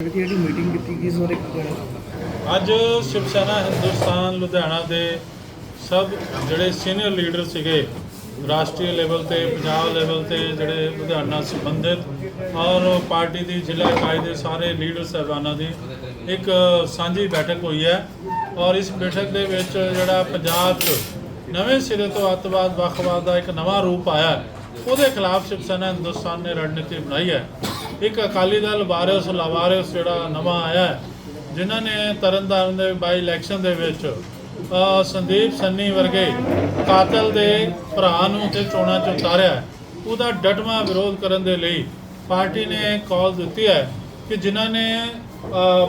ਜਿਹੜੀ ਮੀਟਿੰਗ ਕੀਤੀ ਗਈ ਇਸ ਅੱਜ ਸ਼ਿਵ ਸੈਨਾ ਹਿੰਦੁਸਤਾਨ ਲੁਧਿਆਣਾ ਦੇ ਸਭ ਜਿਹੜੇ ਸੀਨੀਅਰ ਲੀਡਰ ਸੀਗੇ, ਰਾਸ਼ਟਰੀ ਲੈਵਲ ਤੇ, ਪੰਜਾਬ ਲੈਵਲ ਤੇ ਜਿਹੜੇ ਲੁਧਿਆਣਾ ਸੰਬੰਧਿਤ, ਔਰ ਪਾਰਟੀ ਦੀ, ਜ਼ਿਲ੍ਹਾ ਇਕਾਈ ਦੇ ਸਾਰੇ ਲੀਡਰ ਸਾਹਿਬਾਨਾਂ ਦੀ ਇੱਕ ਸਾਂਝੀ ਬੈਠਕ ਹੋਈ ਹੈ। ਔਰ ਇਸ ਬੈਠਕ ਦੇ ਵਿੱਚ ਜਿਹੜਾ ਪੰਜਾਬ 'ਚ ਨਵੇਂ ਸਿਰੇ ਤੋਂ ਅੱਤਵਾਦ, ਵੱਖਵਾਦ ਦਾ ਇੱਕ ਨਵਾਂ ਰੂਪ ਆਇਆ, ਉਹਦੇ ਖਿਲਾਫ ਸ਼ਿਵ ਸੈਨਾ ਹਿੰਦੁਸਤਾਨ ਨੇ ਰਣਨੀਤੀ ਬਣਾਈ ਹੈ। ਇੱਕ ਅਕਾਲੀ ਦਲ ਵਾਰਿਸ ਲਵਾਰਿਸ ਜਿਹੜਾ ਨਵਾਂ ਆਇਆ ਹੈ ਜਿਨ੍ਹਾਂ ਨੇ ਤਰਨਤਾਰਨ ਦੇ ਬਾਈ ਇਲੈਕਸ਼ਨ ਦੇ ਵਿੱਚ ਸੰਦੀਪ ਸੰਨੀ ਵਰਗੇ ਕਾਤਲ ਦੇ ਭਰਾ ਨੂੰ ਤੇ ਚੋਣਾਂ 'ਚ ਉਤਾਰਿਆ ਉਹਦਾ ਡਟਵਾਂ ਵਿਰੋਧ ਕਰਨ ਦੇ ਲਈ ਪਾਰਟੀ ਨੇ ਕਾਲ ਦਿੱਤੀ ਹੈ ਕਿ ਜਿਨ੍ਹਾਂ ਨੇ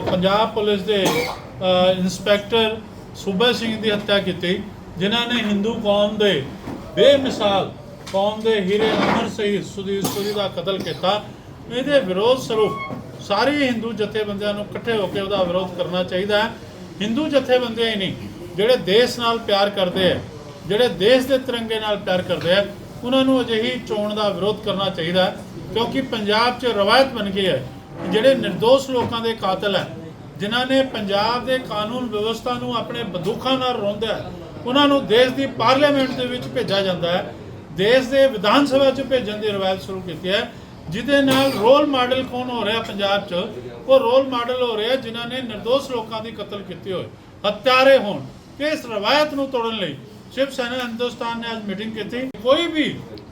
ਪੰਜਾਬ ਪੁਲਿਸ ਦੇ ਅ, ਇੰਸਪੈਕਟਰ ਸੂਬਾ ਸਿੰਘ ਦੀ ਹੱਤਿਆ ਕੀਤੀ ਜਿਨ੍ਹਾਂ ਨੇ ਹਿੰਦੂ ਕੌਮ ਦੇ ਬੇਮਿਸਾਲ ਕੌਮ ਦੇ ਹੀਰੇ ਅਮਰ ਸਹੀ ਸੁਦੀ ਸੁਦੀ ਦਾ ਕਤਲ ਕੀਤਾ ਇਹਦੇ ਵਿਰੋਧ ਸਰੂਪ ਸਾਰੇ ਹਿੰਦੂ ਜਥੇਬੰਦੀਆਂ ਨੂੰ ਇਕੱਠੇ ਹੋ ਕੇ ਉਹਦਾ ਵਿਰੋਧ ਕਰਨਾ ਚਾਹੀਦਾ ਹੈ। ਹਿੰਦੂ ਜਥੇਬੰਦੀਆਂ ਹੀ ਨਹੀਂ ਜਿਹੜੇ ਦੇਸ਼ ਨਾਲ ਪਿਆਰ ਕਰਦੇ ਆ ਜਿਹੜੇ ਦੇਸ਼ ਦੇ ਤਿਰੰਗੇ ਨਾਲ ਪਿਆਰ ਕਰਦੇ ਆ ਉਹਨਾਂ ਨੂੰ ਅਜਿਹੀ ਚੋਣ ਦਾ ਵਿਰੋਧ ਕਰਨਾ ਚਾਹੀਦਾ ਹੈ ਕਿਉਂਕਿ ਪੰਜਾਬ 'ਚ ਰਵਾਇਤ ਬਣ ਗਈ ਹੈ ਜਿਹੜੇ નિર્ਦੋਸ਼ ਲੋਕਾਂ ਦੇ ਕਾਤਲ ਹੈ ਜਿਨ੍ਹਾਂ ਨੇ ਪੰਜਾਬ ਦੇ ਕਾਨੂੰਨ ਵਿਵਸਥਾ ਨੂੰ ਆਪਣੇ ਬੰਦੂਕਾਂ ਨਾਲ ਰੋਂਦਾ ਹੈ, ਉਹਨਾਂ ਨੂੰ ਦੇਸ਼ ਦੀ ਪਾਰਲੀਮੈਂਟ ਦੇ ਵਿੱਚ ਭੇਜਿਆ ਜਾਂਦਾ ਹੈ ਦੇਸ਼ ਦੇ ਵਿਧਾਨ ਸਭਾ 'ਚ ਭੇਜਣ ਦੀ ਰਵਾਇਤ ਸ਼ੁਰੂ ਕੀਤੀ ਹੈ। ਜਿਹਦੇ ਨਾਲ ਰੋਲ ਮਾਡਲ ਕੌਣ ਹੋ ਰਿਹਾ ਪੰਜਾਬ 'ਚ? ਉਹ ਰੋਲ ਮਾਡਲ ਹੋ ਰਿਹਾ ਜਿਨ੍ਹਾਂ ਨੇ નિર્ਦੋਸ਼ ਲੋਕਾਂ ਦੀ ਕਤਲ ਕੀਤੇ ਹੋਏ ਹਤਿਆਰੇ ਹੋਣ। ਤੇ ਇਸ ਰਵਾਇਤ ਨੂੰ ਤੋੜਨ ਲਈ ਸ਼ਿਵ ਸੈਨਾ ਹਿੰਦੁਸਤਾਨ ਨੇ ਅੱਜ ਮੀਟਿੰਗ ਕੀਤੀ। ਕੋਈ ਵੀ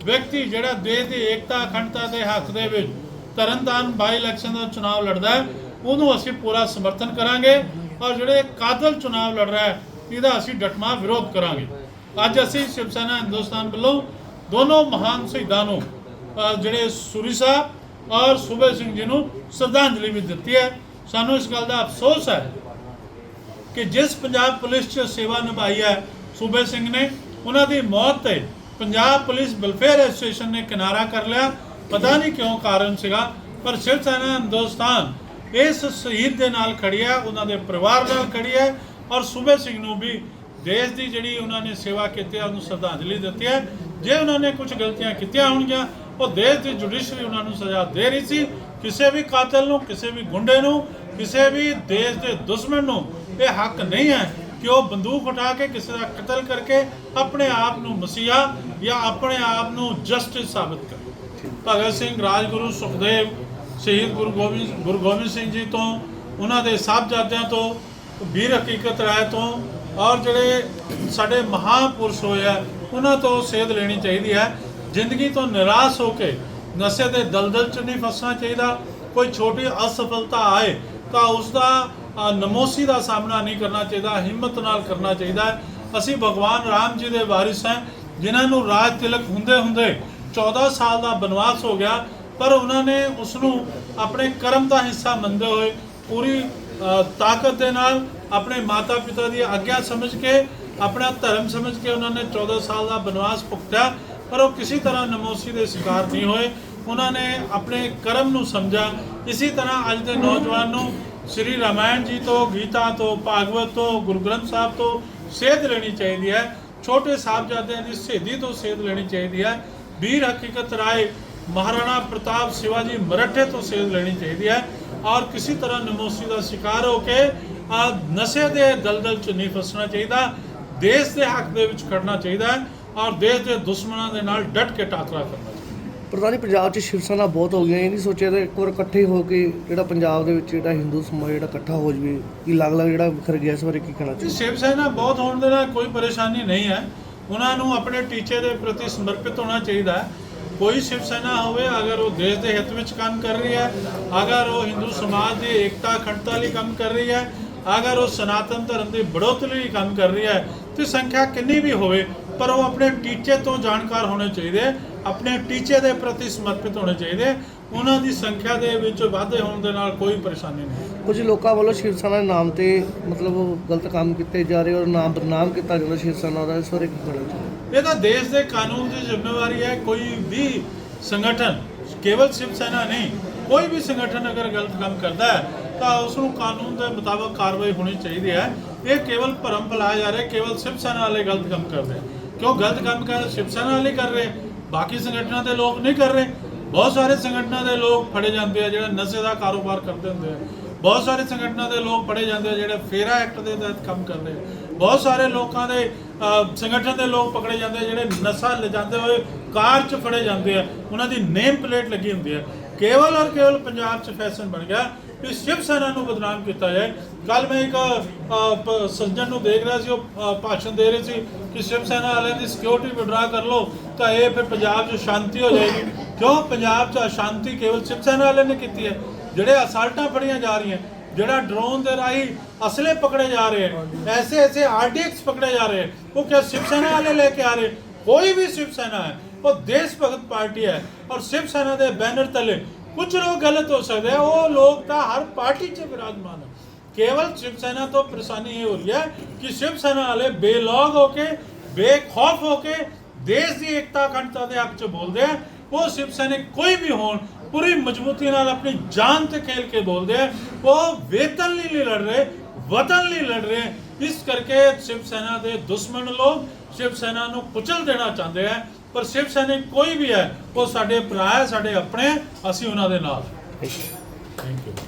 ਵਿਅਕਤੀ ਜਿਹੜਾ ਦੇਸ਼ ਦੀ ਏਕਤਾ, ਅਖੰਡਤਾ ਦੇ ਹੱਕ ਦੇ ਵਿੱਚ ਤਰਨਤਾਰਨ ਬਾਈ ਇਲੈਕਸ਼ਨ ਦਾ ਚੁਣਾਵ ਲੜਦਾ ਹੈ, ਉਹਨੂੰ ਅਸੀਂ ਪੂਰਾ ਸਮਰਥਨ ਕਰਾਂਗੇ ਔਰ ਜਿਹੜੇ ਕਾਤਲ ਚੁਣਾਵ ਲੜ ਰਿਹਾ ਹੈ, ਇਹਦਾ ਅਸੀਂ ਡਟਮਾ ਵਿਰੋਧ ਕਰਾਂਗੇ। ਅੱਜ ਅਸੀਂ ਸ਼ਿਵ ਸੈਨਾ, ਹਿੰਦੁਸਤਾਨ ਵੱਲੋਂ ਦੋਨੋਂ ਮਹਾਨ ਸ਼ਹੀਦਾਂ ਨੂੰ ਜਿਹੜੇ ਸੂਰੀ ਸਾਹਿਬ ਔਰ ਸੂਬੇ ਸਿੰਘ ਜੀ ਨੂੰ ਸ਼ਰਧਾਂਜਲੀ ਵੀ ਦਿੱਤੀ ਹੈ। ਸਾਨੂੰ ਇਸ ਗੱਲ ਦਾ ਅਫਸੋਸ ਹੈ ਕਿ ਜਿਸ ਪੰਜਾਬ ਪੁਲਿਸ 'ਚ ਸੇਵਾ ਨਿਭਾਈ ਹੈ ਸੂਬੇ ਸਿੰਘ ਨੇ, ਉਹਨਾਂ ਦੀ ਮੌਤ ਤੇ ਪੰਜਾਬ ਪੁਲਿਸ ਵੈਲਫੇਅਰ ਐਸੋਸੀਏਸ਼ਨ ਨੇ ਕਿਨਾਰਾ ਕਰ ਲਿਆ। ਪਤਾ ਨਹੀਂ ਕਿਉਂ ਕਾਰਨ ਸੀਗਾ, ਪਰ ਸ਼ਿਵ ਸੈਨਾ ਹਿੰਦੁਸਤਾਨ ਇਸ ਸ਼ਹੀਦ ਦੇ ਨਾਲ ਖੜੀ ਹੈ, ਉਹਨਾਂ ਦੇ ਪਰਿਵਾਰ ਨਾਲ ਖੜੀ ਹੈ ਔਰ ਸੂਬੇ ਸਿੰਘ ਨੂੰ ਵੀ ਦੇਸ਼ ਦੀ ਜਿਹੜੀ ਉਹਨਾਂ ਨੇ ਸੇਵਾ ਕੀਤੀ ਹੈ, ਉਹਨੂੰ ਸ਼ਰਧਾਂਜਲੀ ਦਿੱਤੀ ਹੈ। ਜੇ ਉਹਨਾਂ ਨੇ ਕੁਝ ਗਲਤੀਆਂ ਕੀਤੀਆਂ ਹੋਣਗੀਆਂ ਉਹ ਦੇਸ਼ ਦੀ ਜੁਡੀਸ਼ਰੀ ਉਹਨਾਂ ਨੂੰ ਸਜ਼ਾ ਦੇ ਰਹੀ ਸੀ। ਕਿਸੇ ਵੀ ਕਾਤਲ ਨੂੰ, ਕਿਸੇ ਵੀ ਗੁੰਡੇ ਨੂੰ, ਕਿਸੇ ਵੀ ਦੇਸ਼ ਦੇ ਦੁਸ਼ਮਣ ਨੂੰ ਇਹ ਹੱਕ ਨਹੀਂ ਹੈ ਕਿ ਉਹ ਬੰਦੂਕ ਉਠਾ ਕੇ ਕਿਸੇ ਦਾ ਕਤਲ ਕਰਕੇ ਆਪਣੇ ਆਪ ਨੂੰ ਮਸੀਹਾ ਜਾਂ ਆਪਣੇ ਆਪ ਨੂੰ ਜਸਟਿਸ ਸਾਬਤ ਕਰੇ। ਭਗਤ ਸਿੰਘ, ਰਾਜਗੁਰੂ, ਸੁਖਦੇਵ, ਸ਼ਹੀਦ ਗੁਰੂ ਗੋਬਿੰਦ ਗੁਰੂ ਗੋਬਿੰਦ ਸਿੰਘ ਜੀ ਤੋਂ, ਉਹਨਾਂ ਦੇ ਸਾਹਿਬਜ਼ਾਦਿਆਂ ਤੋਂ, ਵੀਰ ਹਕੀਕਤ ਰਾਏ ਤੋਂ ਔਰ ਜਿਹੜੇ ਸਾਡੇ ਮਹਾਪੁਰਸ਼ ਹੋਏ ਆ, ਉਹਨਾਂ ਤੋਂ ਸੇਧ ਲੈਣੀ ਚਾਹੀਦੀ ਹੈ। ਜ਼ਿੰਦਗੀ ਤੋਂ ਨਿਰਾਸ਼ ਹੋ ਕੇ ਨਸ਼ੇ ਦੇ ਦਲਦਲ 'ਚ ਨਹੀਂ ਫਸਣਾ ਚਾਹੀਦਾ, ਕੋਈ ਛੋਟੀ ਅਸਫਲਤਾ ਆਏ ਤਾਂ ਉਸ ਦਾ ਨਮੋਸੀ ਦਾ ਸਾਹਮਣਾ ਨਹੀਂ ਕਰਨਾ ਚਾਹੀਦਾ, ਹਿੰਮਤ ਨਾਲ ਕਰਨਾ ਚਾਹੀਦਾ ਅਸੀਂ ਭਗਵਾਨ ਰਾਮ ਜੀ ਦੇ ਵਾਰਿਸ ਹਾਂ, ਜਿਨ੍ਹਾਂ ਨੂੰ ਰਾਜ ਤਿਲਕ ਹੁੰਦੇ ਹੁੰਦੇ 14 ਸਾਲ ਦਾ ਬਨਵਾਸ ਹੋ ਗਿਆ, ਪਰ ਉਹਨਾਂ ਨੇ ਉਸ ਨੂੰ ਆਪਣੇ ਕਰਮ ਦਾ ਹਿੱਸਾ ਮੰਨਦੇ ਹੋਏ ਪੂਰੀ ਤਾਕਤ ਦੇ ਨਾਲ ਆਪਣੇ ਮਾਤਾ ਪਿਤਾ ਦੀ ਆਗਿਆ ਸਮਝ ਕੇ, ਆਪਣਾ ਧਰਮ ਸਮਝ ਕੇ ਉਹਨਾਂ ਨੇ 14 ਸਾਲ ਦਾ ਬਨਵਾਸ ਭੁਗਤਿਆ। ਪਰ ਉਹ ਕਿਸੇ ਤਰ੍ਹਾਂ ਨਮੋਸੀ ਦੇ ਸ਼ਿਕਾਰ ਨਹੀਂ ਹੋਏ। ਉਹਨਾਂ ਨੇ ਆਪਣੇ ਕਰਮ ਨੂੰ ਸਮਝਾ ਇਸੇ ਤਰ੍ਹਾਂ ਅੱਜ ਦੇ ਨੌਜਵਾਨ ਨੂੰ ਸ੍ਰੀ ਰਾਮਾਇਣ ਜੀ ਤੋਂ, ਗੀਤਾ ਤੋਂ, ਭਾਗਵਤ ਤੋਂ, ਗੁਰੂ ਗ੍ਰੰਥ ਸਾਹਿਬ ਤੋਂ ਸੇਧ ਲੈਣੀ ਚਾਹੀਦੀ ਹੈ। ਛੋਟੇ ਸਾਹਿਬਜ਼ਾਦਿਆਂ ਦੀ ਸ਼ਹੀਦੀ ਤੋਂ ਸੇਧ ਲੈਣੀ ਚਾਹੀਦੀ ਹੈ। ਵੀਰ ਹਕੀਕਤ ਰਾਏ, ਮਹਾਰਾਣਾ ਪ੍ਰਤਾਪ ਸ਼ਿਵਾਜੀ ਮਰਾਠੇ ਤੋਂ ਸੇਧ ਲੈਣੀ ਚਾਹੀਦੀ ਹੈ। ਔਰ ਕਿਸੇ ਤਰ੍ਹਾਂ ਨਮੋਸੀ ਦਾ ਸ਼ਿਕਾਰ ਹੋ ਕੇ ਆ ਨਸ਼ੇ ਦੇ ਦਲਦਲ ਚ ਨਹੀਂ ਫਸਣਾ ਚਾਹੀਦਾ। ਦੇਸ਼ ਦੇ ਹੱਕ ਦੇ ਵਿੱਚ ਖੜਨਾ ਚਾਹੀਦਾ ਹੈ। ਔਰ ਦੇਸ਼ ਦੇ ਦੁਸ਼ਮਣਾਂ ਦੇ ਨਾਲ ਡਟ ਕੇ ਟਾਕਰਾ ਕਰਨਾ ਚਾਹੀਦਾ। ਪ੍ਰਧਾਨੀ ਪੰਜਾਬ 'ਚ ਸ਼ਿਵ ਸੈਨਾ ਬਹੁਤ ਹੋ ਗਈਆਂ ਇਹ ਨਹੀਂ ਸੋਚਿਆ ਤਾਂ ਇੱਕ ਵਾਰ ਇਕੱਠੇ ਹੋ ਕੇ ਜਿਹੜਾ ਪੰਜਾਬ ਦੇ ਵਿੱਚ ਜਿਹੜਾ ਹਿੰਦੂ ਸਮਾਜ ਜਿਹੜਾ ਇਕੱਠਾ ਹੋ ਜਵੇ ਕਿ ਅਲੱਗ-ਅਲੱਗ ਜਿਹੜਾ ਵਿਖਰ ਗਿਆ ਇਸ ਬਾਰੇ ਕੀ ਕਹਿਣਾ ਚਾਹੀਦਾ ਸ਼ਿਵ ਸੈਨਾ ਬਹੁਤ ਹੋਣ ਦੇ ਨਾਲ ਕੋਈ ਪਰੇਸ਼ਾਨੀ ਨਹੀਂ ਹੈ। ਉਹਨਾਂ ਨੂੰ ਆਪਣੇ ਟੀਚੇ ਦੇ ਪ੍ਰਤੀ ਸਮਰਪਿਤ ਹੋਣਾ ਚਾਹੀਦਾ ਹੈ। ਕੋਈ ਸ਼ਿਵ ਸੈਨਾ ਹੋਵੇ ਅਗਰ ਉਹ ਦੇਸ਼ ਦੇ ਹਿੱਤ ਵਿੱਚ ਕੰਮ ਕਰ ਰਹੀ ਹੈ ਅਗਰ ਉਹ ਹਿੰਦੂ ਸਮਾਜ ਦੀ ਏਕਤਾ ਅਖੰਡਤਾ ਲਈ ਕੰਮ ਕਰ ਰਹੀ ਹੈ ਅਗਰ ਉਹ ਸਨਾਤਨ ਧਰਮ ਦੀ ਬੜੋਤਰੀ ਲਈ ਕੰਮ ਕਰ ਰਹੀ ਹੈ ਤੇ ਸੰਖਿਆ ਕਿੰਨੀ ਵੀ ਹੋਵੇ ਪਰ ਉਹ ਆਪਣੇ ਟੀਚੇ ਤੋਂ ਜਾਣਕਾਰ ਹੋਣੇ ਚਾਹੀਦੇ ਆਪਣੇ ਟੀਚੇ ਦੇ ਪ੍ਰਤੀ ਸਮਰਪਿਤ ਹੋਣੇ ਚਾਹੀਦੇ। ਉਹਨਾਂ ਦੀ ਸੰਖਿਆ ਦੇ ਵਿੱਚ ਵਾਧੇ ਹੋਣ ਦੇ ਨਾਲ ਕੋਈ ਪਰੇਸ਼ਾਨੀ ਨਹੀਂ। ਕੁਝ ਲੋਕਾਂ ਵੱਲੋਂ ਸ਼ਿਵ ਸੈਨਾ ਦੇ ਨਾਮ ਤੇ ਮਤਲਬ ਗਲਤ ਕੰਮ ਕੀਤੇ ਜਾ ਰਹੇ ਔਰ ਨਾਮ ਬਦਨਾਮ ਕੀਤਾ ਜਾਂਦਾ ਸ਼ਿਵ ਸੈਨਾ ਦਾ ਇਸ ਬਾਰੇ ਕੀ ਕਹਿਣਾ ਚਾਹੀਦਾ ਇਹ ਤਾਂ ਦੇਸ਼ ਦੇ ਕਾਨੂੰਨ ਦੀ ਜ਼ਿੰਮੇਵਾਰੀ ਹੈ ਕੋਈ ਵੀ ਸੰਗਠਨ ਕੇਵਲ ਸ਼ਿਵ ਸੈਨਾ ਨਹੀਂ ਕੋਈ ਵੀ ਸੰਗਠਨ ਅਗਰ ਗਲਤ ਕੰਮ ਕਰਦਾ ਹੈ ਤਾਂ ਉਸ ਨੂੰ ਕਾਨੂੰਨ ਦੇ ਮੁਤਾਬਕ ਕਾਰਵਾਈ ਹੋਣੀ ਚਾਹੀਦੀ ਹੈ। ਇਹ ਕੇਵਲ ਭਰਮ ਫੈਲਾਇਆ ਜਾ ਰਿਹਾ ਕੇਵਲ ਸ਼ਿਵ ਸੈਨਾ ਵਾਲੇ ਗਲਤ ਕੰਮ ਕਰਦੇ ਆ। ਕਿਉਂ ਗਲਤ ਕੰਮ ਕਰ ਸ਼ਿਵ ਸੈਨਾ ਵਾਲੇ ਕਰ ਰਹੇ। ਬਾਕੀ ਸੰਗਠਨਾਂ ਦੇ ਲੋਕ ਨਹੀਂ ਕਰ ਰਹੇ। ਬਹੁਤ ਸਾਰੇ ਸੰਗਠਨਾਂ ਦੇ ਲੋਕ ਫੜੇ ਜਾਂਦੇ ਆ, ਜਿਹੜੇ ਨਸ਼ੇ ਦਾ ਕਾਰੋਬਾਰ ਕਰਦੇ ਹੁੰਦੇ ਆ। ਬਹੁਤ ਸਾਰੇ ਸੰਗਠਨਾਂ ਦੇ ਲੋਕ ਫੜੇ ਜਾਂਦੇ ਆ, ਜਿਹੜੇ ਫੇਰਾ ਐਕਟ ਦੇ ਤਹਿਤ ਕੰਮ ਕਰਦੇ ਆ। ਬਹੁਤ ਸਾਰੇ ਲੋਕਾਂ ਦੇ ਸੰਗਠਨ ਦੇ ਲੋਕ ਪਕੜੇ ਜਾਂਦੇ ਆ, ਜਿਹੜੇ ਨਸ਼ਾ ਲਿਜਾਂਦੇ ਹੋਏ ਕਾਰ 'ਚ ਫੜੇ ਜਾਂਦੇ ਆ। ਉਹਨਾਂ ਦੀ ਨੇਮ ਪਲੇਟ ਲੱਗੀ ਹੁੰਦੀ ਹੈ ਕੇਵਲ ਔਰ ਕੇਵਲ ਪੰਜਾਬ 'ਚ ਫੈਸ਼ਨ ਬਣ ਗਿਆ। ਵੀ ਸ਼ਿਵ ਸੈਨਾ ਨੂੰ ਬਦਨਾਮ ਕੀਤਾ ਜਾਏ। ਕੱਲ ਮੈਂ ਇੱਕ ਸੱਜਣ ਨੂੰ ਦੇਖ ਰਿਹਾ ਸੀ, ਉਹ ਭਾਸ਼ਣ ਦੇ ਰਹੇ ਸੀ ਕਿ ਸ਼ਿਵ ਸੈਨਾ ਵਾਲਿਆਂ ਦੀ ਸਿਕਿਉਰਿਟੀ ਵਿਡਰਾ ਕਰ ਲਓ, ਤਾਂ ਇਹ ਫਿਰ ਪੰਜਾਬ 'ਚ ਸ਼ਾਂਤੀ ਹੋ ਜਾਏਗੀ। ਕਿਉਂ? ਪੰਜਾਬ 'ਚ ਅਸ਼ਾਂਤੀ ਕੇਵਲ ਸ਼ਿਵ ਸੈਨਾ ਵਾਲੇ ਨੇ ਕੀਤੀ ਹੈ। ਜਿਹੜੇ ਅਸਾਲਟਾਂ ਫੜੀਆਂ ਜਾ ਰਹੀਆਂ, ਜਿਹੜਾ ਡਰੋਨ ਦੇ ਰਾਹੀਂ ਅਸਲੇ ਪਕੜੇ ਜਾ ਰਹੇ ਹਨ ਐਸੇ ਐਸੇ ਆਰਡੀਐਕਸ ਪਕੜੇ ਜਾ ਰਹੇ ਉਹ ਕਿਆ ਸ਼ਿਵ ਸੈਨਾ ਵਾਲੇ ਲੈ ਕੇ ਆ ਰਹੇ? ਕੋਈ ਵੀ ਸ਼ਿਵ ਸੈਨਾ ਹੈ। ਉਹ ਦੇਸ਼ ਭਗਤ ਪਾਰਟੀ ਹੈ ਔਰ ਸ਼ਿਵ ਸੈਨਾ ਦੇ ਬੈਨਰ ਤਲੇ ਕੁਝ ਲੋਕ ਗਲਤ ਹੋ ਸਕਦੇ ਆ, ਉਹ ਲੋਕ ਤਾਂ ਹਰ ਪਾਰਟੀ 'ਚ ਵਿਰਾਜਮਾਨ ਹੈ ਕੇਵਲ ਸ਼ਿਵ ਸੈਨਾ ਤੋਂ ਪਰੇਸ਼ਾਨੀ ਇਹ ਹੋ ਰਹੀ ਹੈ ਕਿ ਸ਼ਿਵ ਸੈਨਾ ਵਾਲੇ ਬੇਲੌਗ ਹੋ ਕੇ, ਬੇਖੌਫ ਹੋ ਕੇ ਦੇਸ਼ ਦੀ ਏਕਤਾ, ਅਖੰਡਤਾ ਦੇ ਹੱਕ 'ਚ ਬੋਲਦੇ ਆ। ਉਹ ਸ਼ਿਵ ਸੈਨਿਕ ਕੋਈ ਵੀ ਹੋਣ, ਪੂਰੀ ਮਜ਼ਬੂਤੀ ਨਾਲ ਆਪਣੀ ਜਾਨ ਤੇ ਖੇਲ ਕੇ ਬੋਲਦੇ ਆ। ਉਹ ਵੇਤਨ ਲਈ ਨਹੀਂ ਲੜ ਰਹੇ, ਵਤਨ ਲਈ ਲੜ ਰਹੇ। ਇਸ ਕਰਕੇ ਸ਼ਿਵ ਸੈਨਾ ਦੇ ਦੁਸ਼ਮਣ ਲੋਕ ਸ਼ਿਵ ਸੈਨਾ ਨੂੰ ਕੁਚਲ ਦੇਣਾ ਚਾਹੁੰਦੇ ਆ। ਪਰ ਸ਼ਿਵ ਸੈਨਿਕ ਕੋਈ ਵੀ ਹੈ ਉਹ ਸਾਡੇ ਭਰਾ ਹੈ ਸਾਡੇ ਆਪਣੇ ਅਸੀਂ ਉਹਨਾਂ ਦੇ ਨਾਲ। Thank you